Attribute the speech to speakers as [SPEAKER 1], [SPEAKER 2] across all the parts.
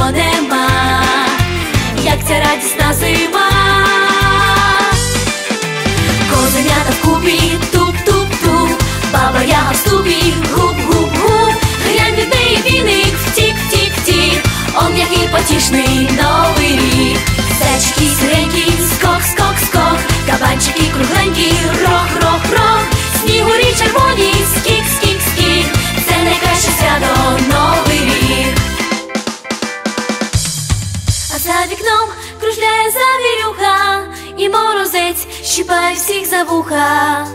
[SPEAKER 1] його нема, як ця радісна зима, Козенята в купі, туп-туп-туп, баба я в ступі, гуп-гуп-гуп, глянь від неї віник, втік-тік-тік, он який потішний новий рік. Сечки сіренькі, скок, скок, скок, кабанчики кругленькі, рох, рох, рох. чіпай всіх за вуха,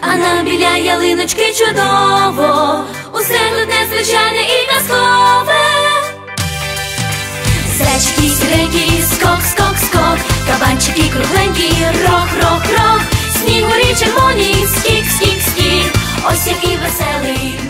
[SPEAKER 1] а на біля ялиночки чудово, усе тут звичайне і казкове. Зрачки, скреки, скок, скок, скок, кабанчики, кругленькі, рох, рох, рох, снігурі червоні, скік, скік, скік, ось який веселий.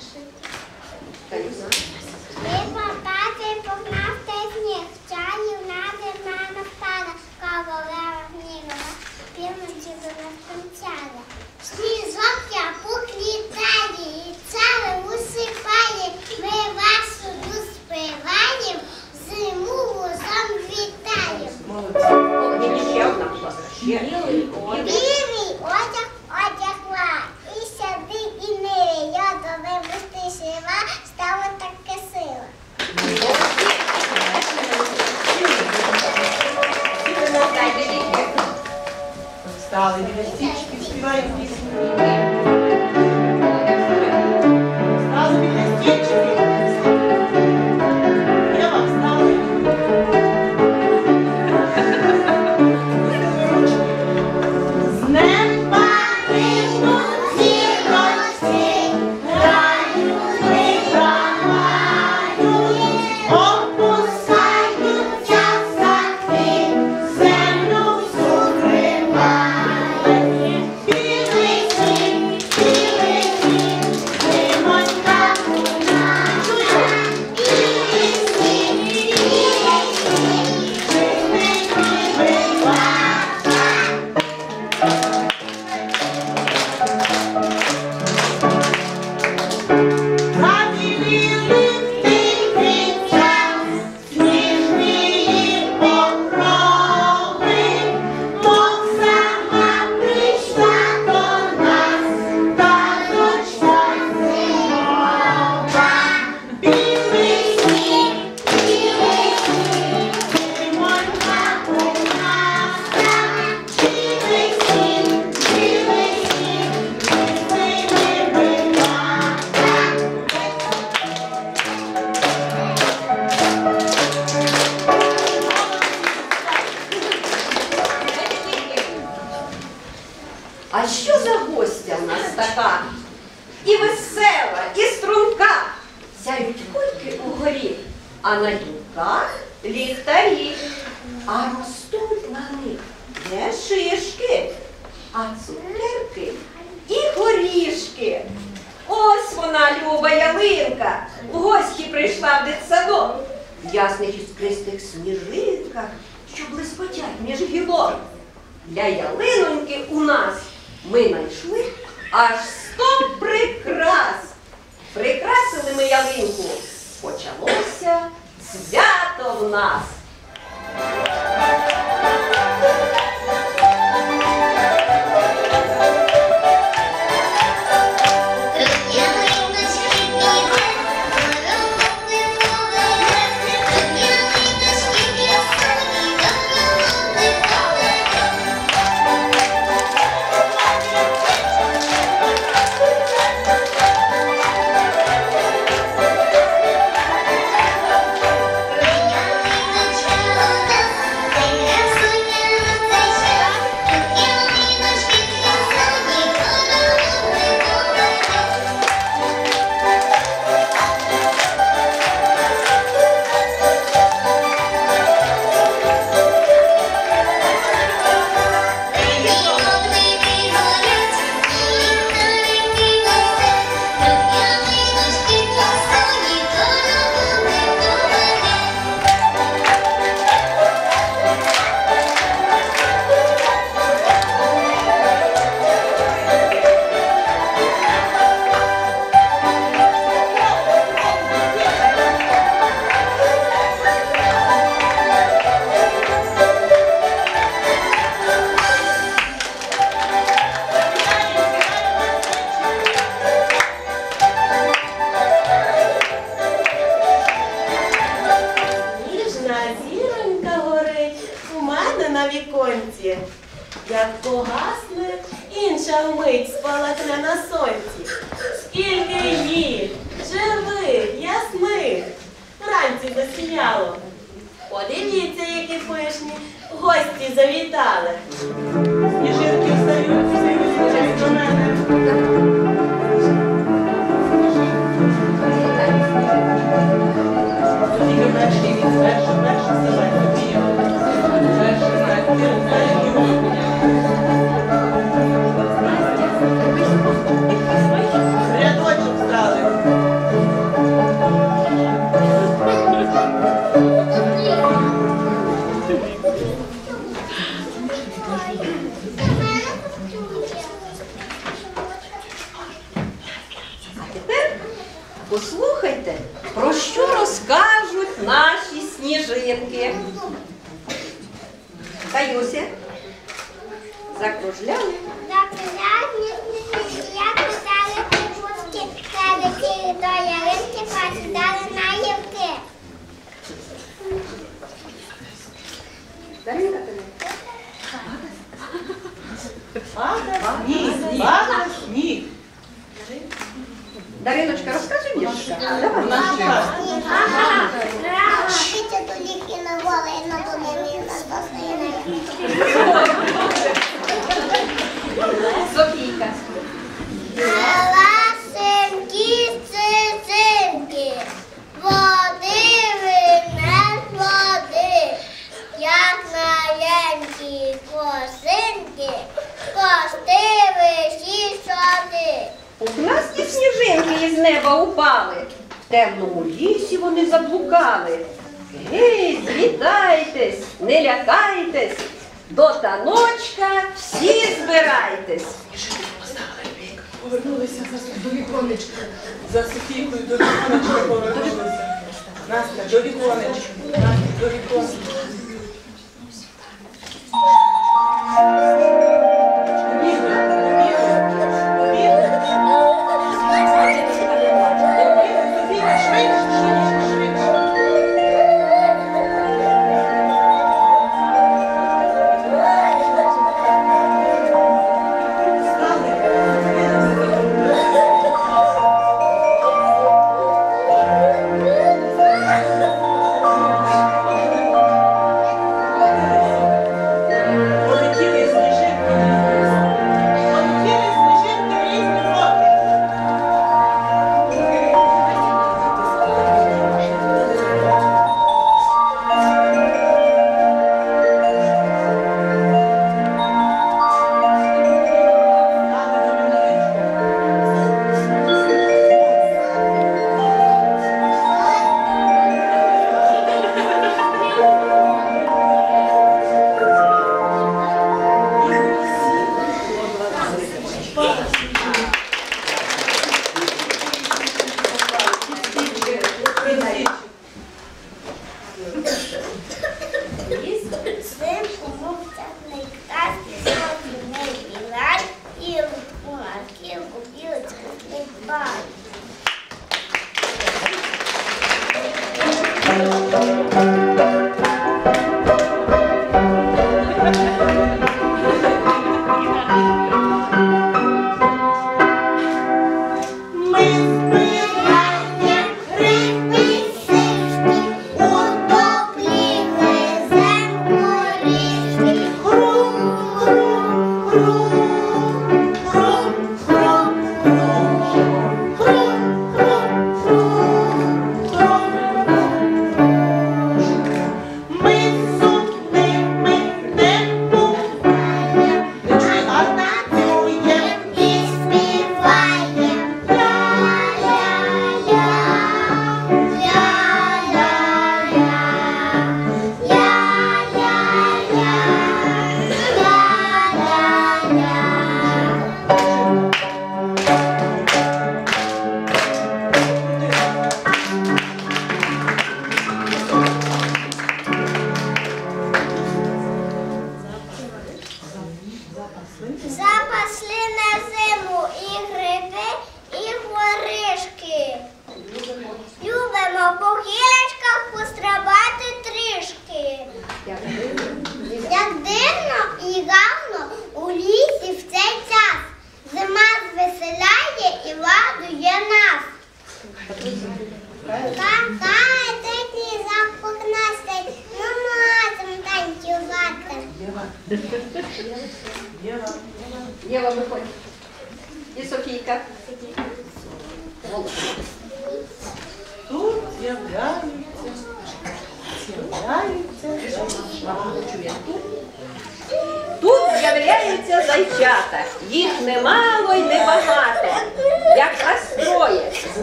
[SPEAKER 2] action. Biology а на
[SPEAKER 3] гілках ліхтарі. А ростуть на них не шишки, а цукерки і горішки. Ось вона, люба ялинка, в гості прийшла в дитсадок. В ясних іскристих сніжинках, що блискотять між гілок. Для ялиноньки у нас ми знайшли аж сто прикрас. Прикрасили ми ялинку. Почалося свято в нас. Послухайте, про що розкажуть наші сніжинки. Каюся, закружляли.
[SPEAKER 2] Я писала кукушки, садики до ялинки, посідали на гілки.
[SPEAKER 3] Даринка тобі.
[SPEAKER 4] Пада сніг, пада сніг.
[SPEAKER 3] Дариночка, розкажи. Давай.
[SPEAKER 4] Наш час.
[SPEAKER 2] Рано піти на голе, і на тунелі на спасення.
[SPEAKER 3] Софійка. Заблукали. Гей, злітайтесь, не лякайтесь, до таночка всі збирайтесь.
[SPEAKER 4] Повернулися до віконечка. За Софійкою до віконечка повернулися. Настя, до віконечка. Настя, до віконечка.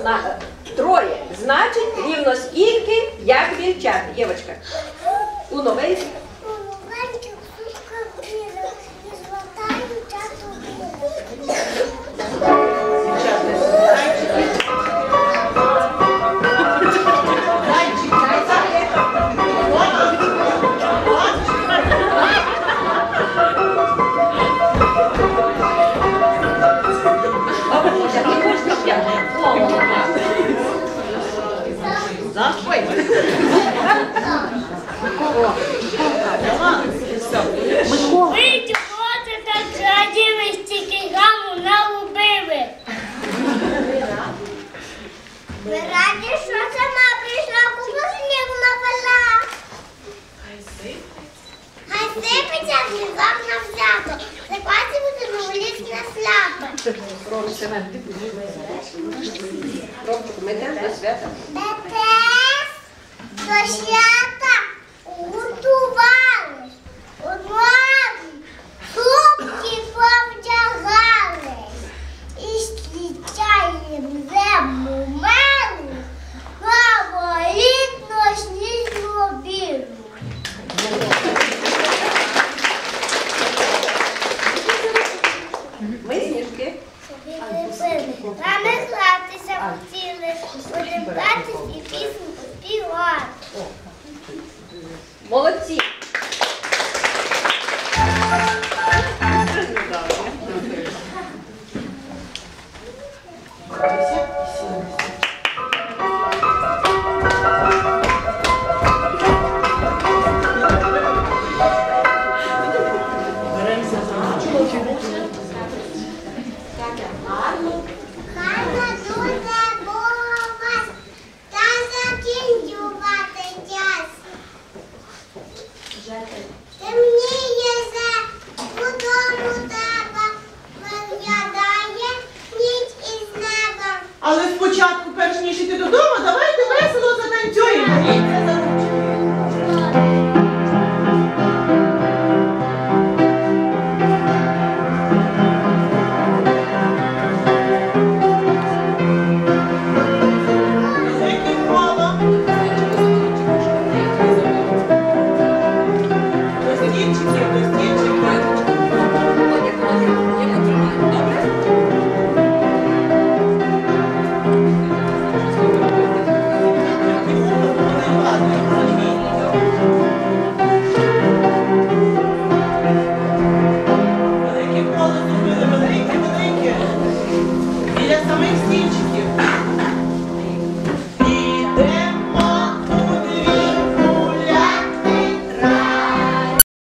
[SPEAKER 3] Зна... Троє. Значить, рівно скільки, як вівчат. Євочка. У новеньких.
[SPEAKER 5] Ви чого це так зраділи, стільки гаму налубили?
[SPEAKER 2] Ми раді, що сама прийшла, купу снігу навела. Хай сипеться сніжок на взято. Закваці будемо ліс на сляпи.
[SPEAKER 3] Ромчик, ми йдемо до свята.
[SPEAKER 2] Тетес, до свята